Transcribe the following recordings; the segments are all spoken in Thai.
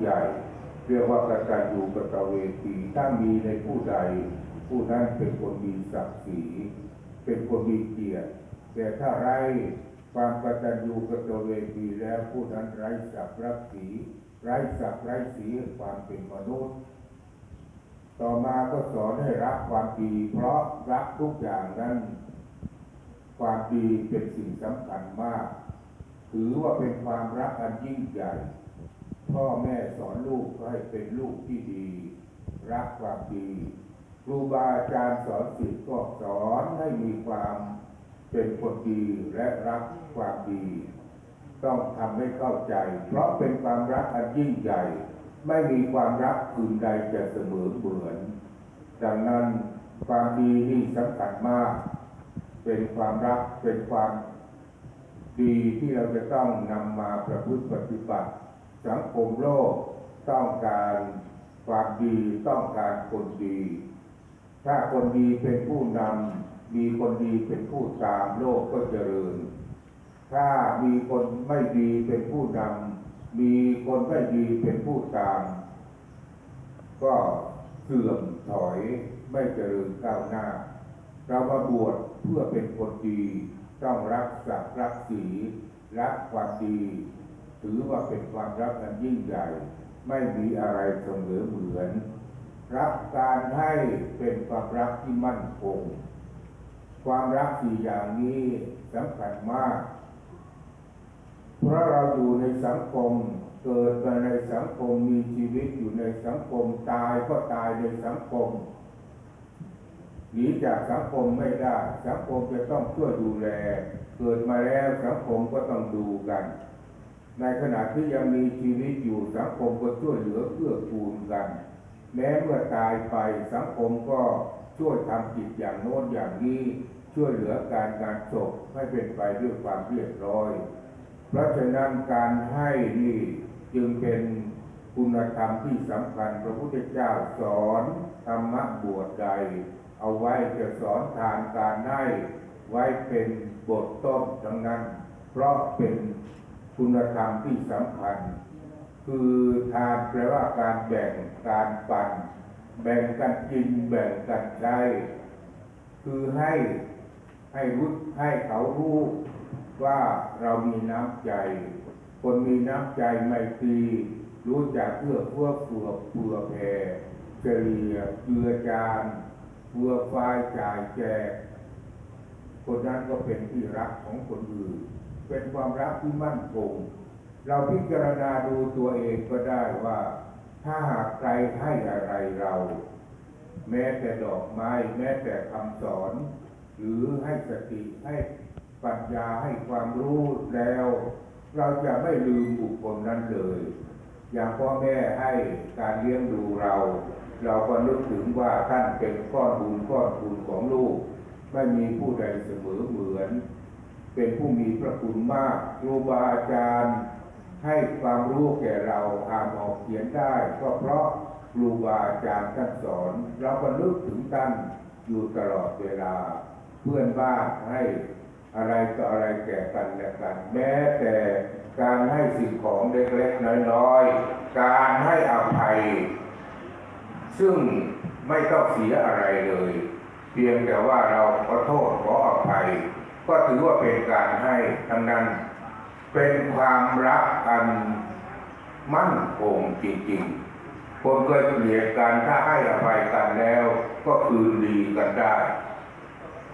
ใหญ่ เรียกว่ากตัญญูกตเวทีถ้ามีในผู้ใด ผู้นั้นเป็นคนมีศักดิ์ศรีเป็นคนมีเกียรติแต่ถ้าไร้ความกตัญญูกตเวทีแล้วผู้นั้นไร้ศักดิ์รักศรีไร้ศักดิ์ไร้ศีความเป็นมนุษย์ ต่อมาก็สอนให้รักความดี เพราะรักทุกอย่างนั้น ความดีเป็นสิ่งสำคัญมาก ถือว่าเป็นความรักอันยิ่งใหญ่ พ่อแม่สอนลูกก็ให้เป็นลูกที่ดี รักความดี ครูบาอาจารย์สอนศิษย์ก็สอนให้มีความเป็นคนดีและรักความดี ต้องทำให้เข้าใจ เพราะเป็นความรักอันยิ่งใหญ่ ไม่มีความรักอื่นใดจะเสมอเหมือน ดังนั้นความดีนี่สำคัญมาก เป็นความรักเป็นความดีที่เราจะต้องนำมาประพฤติปฏิบัติ สังคมโลกต้องการความดีต้องการคนดี ถ้าคนดีเป็นผู้นำมีคนดีเป็นผู้ตามโลกก็เจริญ ถ้ามีคนไม่ดีเป็นผู้นำมีคนไม่ดีเป็นผู้ตาม ก็เสื่อมถอยไม่เจริญก้าวหน้า เรามาบวชเพื่อเป็นคนดี ต้องรักศักดิ์รักศีรักความดี ถือว่าเป็นความรักอันยิ่งใหญ่ ไม่มีอะไรเสมอเหมือน รักการให้เป็นความรักที่มั่นคง ความรักสี่อย่างนี้สำคัญมาก เพราะเราอยู่ในสังคมเกิดมาในสังคมมีชีวิตอยู่ในสังคมตายก็ตายในสังคมหนีจากสังคมไม่ได้ สังคมจะต้องช่วยดูแล เกิดมาแล้วสังคมก็ต้องดูกัน ในขณะที่ยังมีชีวิตอยู่สังคมก็ช่วยเหลือเพื่อกูลกัน แม้เมื่อตายไปสังคมก็ช่วยทำกิจอย่างโน้นอย่างนี้ช่วยเหลือการงานศพให้เป็นไปด้วยความเรียบร้อย เพราะฉะนั้นการให้นี่จึงเป็นคุณธรรมที่สำคัญพระพุทธเจ้าสอนธรรมะบวชใด เอาไว้จะสอนทานการให้ไว้เป็นบทต้นดังนั้น เพราะเป็น คุณธรรมที่สำคัญ คือทานแปลว่าการแบ่งการปัน แบ่งกันกินแบ่งกันใช้คือให้ให้รู้ให้เขารู้ว่าเรามีน้ำใจ คนมีน้ำใจไม่ตรีรู้จักเพื่อเพื่อเผื่อเผื่อแผ่เฉลี่ยเกือจานเพื่อฝ่ายจ่ายแจกคนนั้นก็เป็นที่รักของคนอื่น เป็นความรักที่มั่นคงเราพิจารณาดูตัวเองก็ได้ว่า ถ้าหากใครให้อะไรเรา แม้แต่ดอกไม้ แม้แต่คำสอน หรือให้สติให้ปัญญาให้ความรู้แล้ว เราจะไม่ลืมบุคคลนั้นเลย อย่างพ่อแม่ให้การเลี้ยงดูเรา เราก็นึกถึงว่าท่านเป็นก้อนบุญก้อนบุญของลูก ไม่มีผู้ใดเสมอเหมือน เป็นผู้มีพระคุณมากครูบาอาจารย์ ให้ความรู้แก่เราอ่านออกเขียนได้ ก็เพราะครูบาอาจารย์ท่านสอน เราก็นึกถึงท่านอยู่ตลอดเวลา เพื่อนบ้านให้อะไรต่ออะไรแก่กันและกัน แม้แต่การให้สิ่งของเล็กๆน้อยๆ การให้อภัย ซึ่งไม่ต้องเสียอะไรเลย เพียงแต่ว่าเราขอโทษขออภัย ก็ถือว่าเป็นการให้ทั้งนั้น เป็นความรักอันมั่นคงจริงๆ คนเคยเกลียดกันถ้าให้อภัยกันแล้ว ก็คืนดีกันได้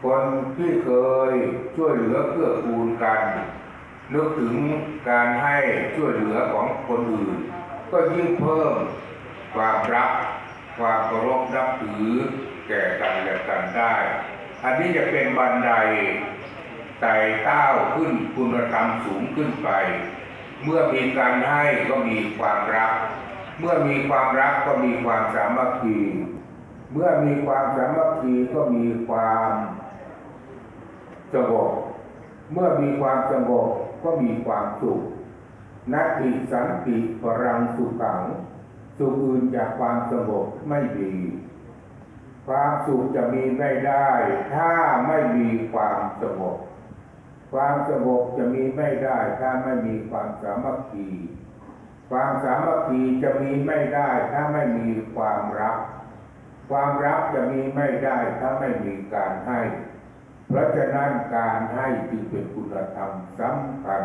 คนที่เคยช่วยเหลือเกื้อกูลกันนึกถึงการให้ช่วยเหลือของคนอื่น ก็ยิ่งเพิ่มความรัก ความเคารพนับถือแก่กันและกันได้ อันนี้จะเป็นบันได ไต่เต้าขึ้นคุณธรรมสูงขึ้นไป เมื่อมีการให้ก็มีความรัก เมื่อมีความรักก็มีความสามัคคีเมื่อมีความสามัคคีก็มีความสงบเมื่อมีความสงบก็มีความสุขนัตติสันติปรังสุขังสุขอื่นจากความสงบไม่มีความสุขจะมีไม่ได้ ถ้าไม่มีความสงบ ความสงบจะมีไม่ได้ถ้าไม่มีความสามัคคีความสามัคคีจะมีไม่ได้ถ้าไม่มีความรัก ความรักจะมีไม่ได้ถ้าไม่มีการให้ เพราะฉะนั้นการให้จึงเป็นคุณธรรมสำคัญ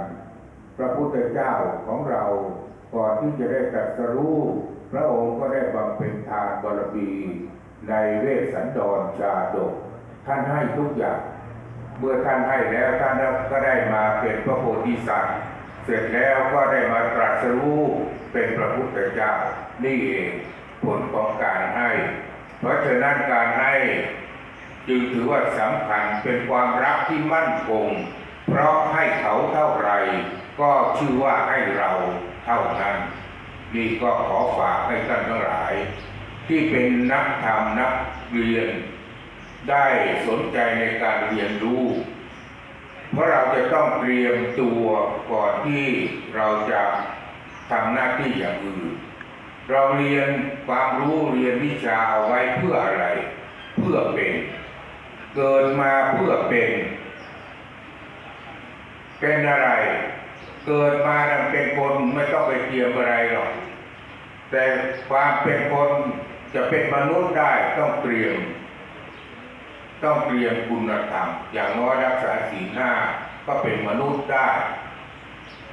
พระพุทธเจ้าของเราก่อนที่จะได้ตรัสรู้พระองค์ก็ได้บำเพ็ญทานบารมีในเวสสันดรชาดกท่านให้ทุกอย่าง เมื่อท่านให้แล้วท่านก็ได้มาเป็นพระโพธิสัตว์ เสร็จแล้วก็ได้มาตรัสรู้เป็นพระพุทธเจ้านี่เองผลของการให้ เพราะฉะนั้นการให้จึงถือว่าสำคัญเป็นความรักที่มั่นคง เพราะให้เขาเท่าไหรก็ชื่อว่าให้เราเท่านั้นนี่ก็ขอฝากให้ท่านทั้งหลาย ที่เป็นนักธรรมนักเรียน ได้สนใจในการเรียนรู้เพราะเราจะต้องเตรียมตัวก่อนที่เราจะทำหน้าที่อย่างอื่น เราเรียนความรู้เรียนวิชาเอาไว้เพื่ออะไร เพื่อเป็น เกิดมาเพื่อเป็น เป็นอะไร เกิดมาเป็นคนไม่ต้องไปเตรียมอะไรหรอกแต่ความเป็นคนจะเป็นมนุษย์ได้ต้องเตรียม ต้องเรียมคุณธรรม อย่างน้อยรักษาศีลห้าก็เป็นมนุษย์ได้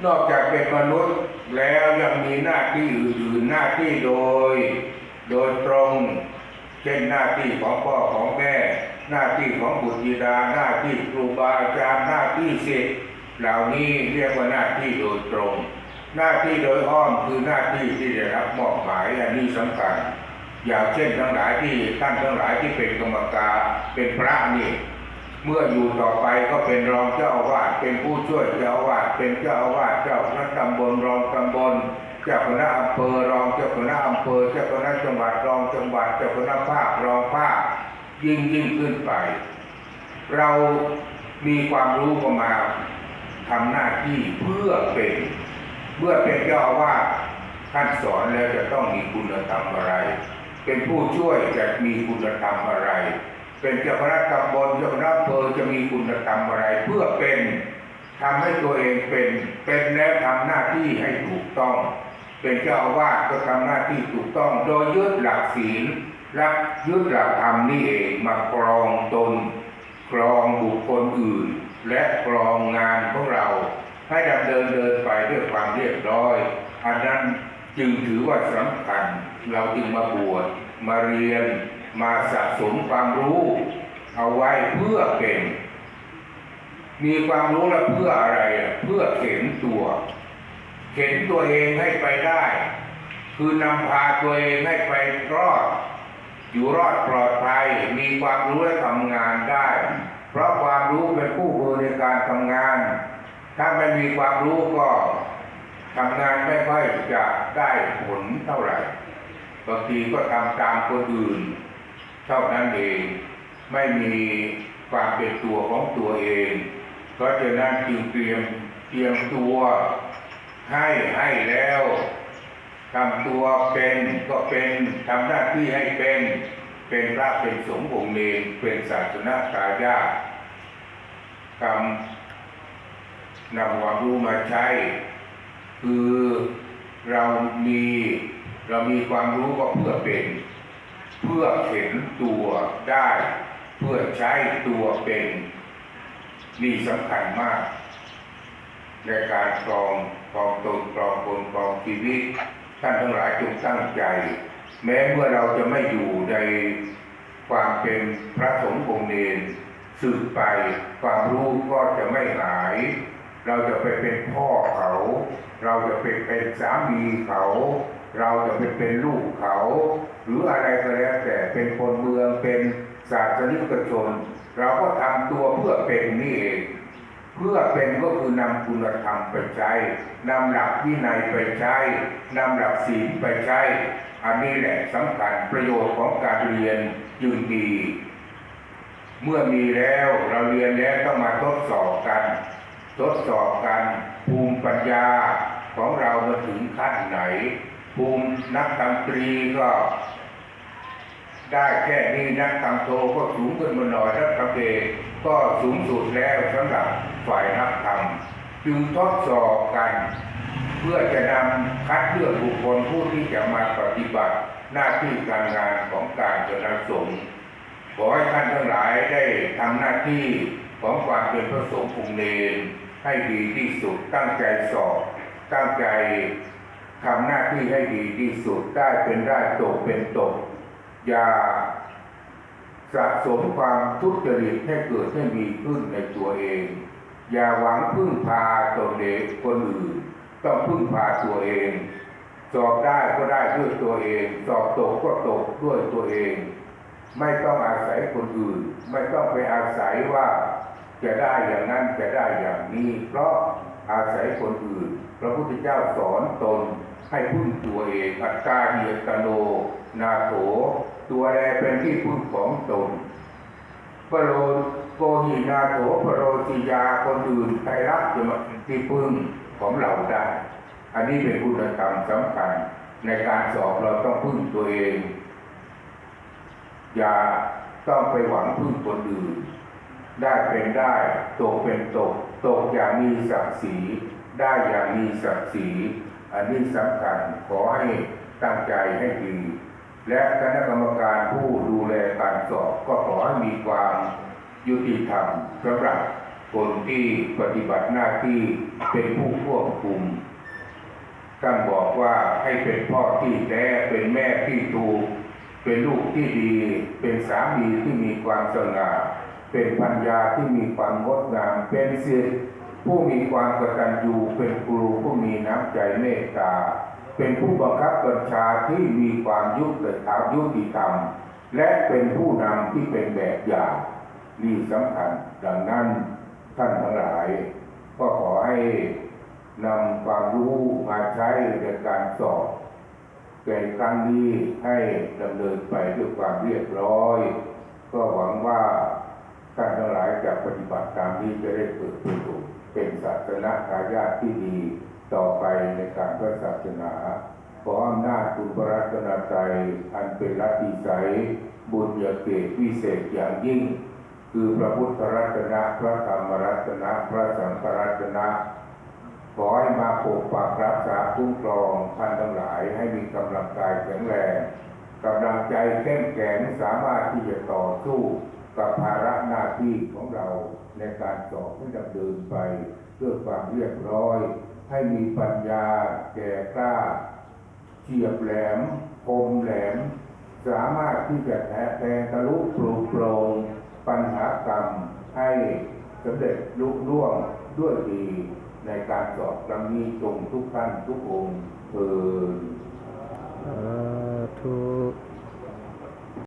นอกจากเป็นมนุษย์แล้วยังมีหน้าที่อื่นๆหน้าที่โดย โดยตรง เช่นหน้าที่ของพ่อของแม่ หน้าที่ของบุตรธิดาหน้าที่ครูบาอาจารย์หน้าที่ศิษย์เหล่านี้เรียกว่าหน้าที่โดยตรง หน้าที่โดยอ้อมคือหน้าที่ที่ได้รับมอบหมายอันนี้สำคัญ อย่างเช่นทั้งหลายที่ท่านทั้งหลายที่เป็นกรรมการเป็นพระนี่เมื่ออยู่ต่อไปก็เป็นรองเจ้าอาวาสเป็นผู้ช่วยเจ้าอาวาสเป็นเจ้าอาวาสเจ้าคณะตำบลรองตำบลเจ้าคณะอำเภอรองเจ้าคณะอำเภอเจ้าคณะจังหวัดรองจังหวัดเจ้าคณะภาครองภาคยิ่งยิ่งขึ้นไป เรามีความรู้ก็มาทำหน้าที่เพื่อเป็นเมื่อเป็นเจ้าอาวาสท่านสอนแล้วจะต้องมีคุณธรรมอะไร เป็นผู้ช่วยจะมีคุณธรรมอะไร เป็นเจ้าคณะตำบลเจ้าคณะอำเภอจะมีคุณธรรมอะไร เพื่อเป็นทำให้ตัวเองเป็นเป็นแล้วทำหน้าที่ให้ถูกต้อง เป็นเจ้าอาวาสก็ทำหน้าที่ถูกต้อง โดยยึดหลักศีลและยึดหลักธรรมนี่เองมากรองตนกรองบุคคลอื่น และกรองงานของเรา ให้ดำเนินเดินไปด้วยความเรียบร้อยอันนั้น จึงถือว่าสำคัญ เราจึงมาบวชมาเรียนมาสะสมความรู้ เอาไว้เพื่อเป็น มีความรู้แล้วเพื่ออะไรอะเพื่อเข็นตัวเข็นตัวเองให้ไปได้ คือนำพาตัวเองให้ไปรอด อยู่รอดปลอดภัยมีความรู้และทำงานได้ เพราะความรู้เป็นผู้มือในการทำงาน ถ้าไม่มีความรู้ก็ ทำงานไม่ค่อยจะได้ผลเท่าไหร่บางทีก็ทำตามคนอื่น เท่านั้นเองไม่มีความเป็นตัวของตัวเองเพราะนั้นจึงเตรียมเตรียมตัวให้ให้แล้วทำตัวเป็นก็เป็นทำหน้าที่ให้เป็น เป็นพระเป็นสงฆ์องค์เนรเป็นศาสนาทายาทกรรมนำความรู้มาใช้ คือเรามีเรามีความรู้ก็เพื่อเป็น เพื่อเห็นตัวได้ เพื่อใช้ตัวเป็นนี่สำคัญมาก ในการครองครองตนครองคนครองชีวิต ท่านทั้งหลายจงตั้งใจ แม้เมื่อเราจะไม่อยู่ในความเป็นพระสงฆ์องค์เนรสืบไปความรู้ก็จะไม่หาย เราจะไปเป็นพ่อเขา เราจะไปเป็นสามีเขา เราจะไปเป็นลูกเขา หรืออะไรก็แล้วแต่เป็นคนเมืองเป็นศาสนิกชน เราก็ทำตัวเพื่อเป็นนี่เองเพื่อเป็นก็คือนำคุณธรรมไปใช้นำหลักวินัยไปใช้นำหลักศีลไปใช้อันนี้แหละสำคัญประโยชน์ของการเรียนจึงดี เมื่อมีแล้วเราเรียนแล้วต้องมาทดสอบกัน ทดสอบกันภูมิปัญญาของเรามาถึงขั้นไหน ภูมินักดนตรีก็ได้แค่นี้นักทำโทก็สูงขึ้นมาหน่อยนักทำเอกก็สูงสุดแล้วสำหรับฝ่ายนักธรรมจึงทดสอบกัน เพื่อจะนำคัดเลือกบุคคลผู้ที่จะมาปฏิบัติหน้าที่การงานของการเจริญสงฆ์ขอให้ท่านทั้งหลายได้ทำหน้าที่ของความเป็นพระสงฆ์ภูมิเนร ให้ดีที่สุด ตั้งใจสอบ ตั้งใจทำหน้าที่ให้ดีที่สุด ได้เป็นได้ตกเป็นตก อย่าสะสมความทุจริตให้เกิดให้มีขึ้นในตัวเอง อย่าหวังพึ่งพาตนเองคนอื่น ต้องพึ่งพาตัวเอง สอบได้ก็ได้ด้วยตัวเอง สอบตกก็ตกด้วยตัวเอง ไม่ต้องอาศัยคนอื่น ไม่ต้องไปอาศัยว่า จะได้อย่างนั้นจะได้อย่างนี้ เพราะอาศัยคนอื่น พระพุทธเจ้าสอนตนให้พึ่งตัวเองอัตตาเหียตโน นาโถ ตัวแลเป็นที่พึ่งของตนปโรโกหินาโถปโรติยาคนอื่นใครรับจะมาที่พึ่งของเราได้ อันนี้เป็นคุณธรรมสำคัญ ในการสอบเราต้องพึ่งตัวเอง อย่าต้องไปหวังพึ่งคนอื่น ได้เป็นได้ตกเป็นตก ตกอย่างมีศักดิ์ศรีได้อย่างมีศักดิ์ศรีอันนี้สำคัญขอให้ตั้งใจให้ดี และคณะกรรมการผู้ดูแลการสอบก็ขอให้มีความยุติธรรมสำหรับคนที่ปฏิบัติหน้าที่เป็นผู้ควบคุมท่านบอกว่าให้เป็นพ่อที่แท้เป็นแม่ที่ถูก เป็นลูกที่ดี เป็นสามีที่มีความสง่า เป็นปัญญาที่มีความงดงาม เป็นศิษย์ผู้มีความกตัญญูเป็นครูผู้มีน้ำใจเมตตา เป็นผู้บังคับบัญชาที่มีความยุติธรรมยุติธรรม และเป็นผู้นำที่เป็นแบบอย่างนี่สำคัญดังนั้นท่านทั้งหลาย ก็ขอให้นำความรู้มาใช้ในการสอบในครั้งนี้ให้ดำเนินไปด้วยความเรียบร้อย ก็หวังว่า ท่านทั้งหลายจะปฏิบัติตามนี้จะได้เกิดประโยชน์เป็นศาสนาทายาทที่ดีต่อไปในการพระศาสนา ขออำนาจคุณพระรัตนตรัยอันเป็นรัตติสัยบุญญาเกตวิเศษอย่างยิ่ง คือพระพุทธรัตนะพระธรรมรัตนะพระสังฆรัตนะขอให้มาปกปักรักษาคุ้มครองท่านทั้งหลายให้มีกำลังกายแข็งแรงกำลังใจเข้มแข็งสามารถที่จะต่อสู้ กับภาระหน้าที่ของเราในการสอบให้ดำเนินไปเพื่อความเรียบร้อย ให้มีปัญญาแก่กล้าเฉียบแหลมคมแหลม สามารถที่จะแทะแทงทะลุปลุกโปรงปัญหากรรมให้สำเร็จลุล่วงด้วยดีในการสอบครั้งนี้จงทุกท่านทุกองค์เถิด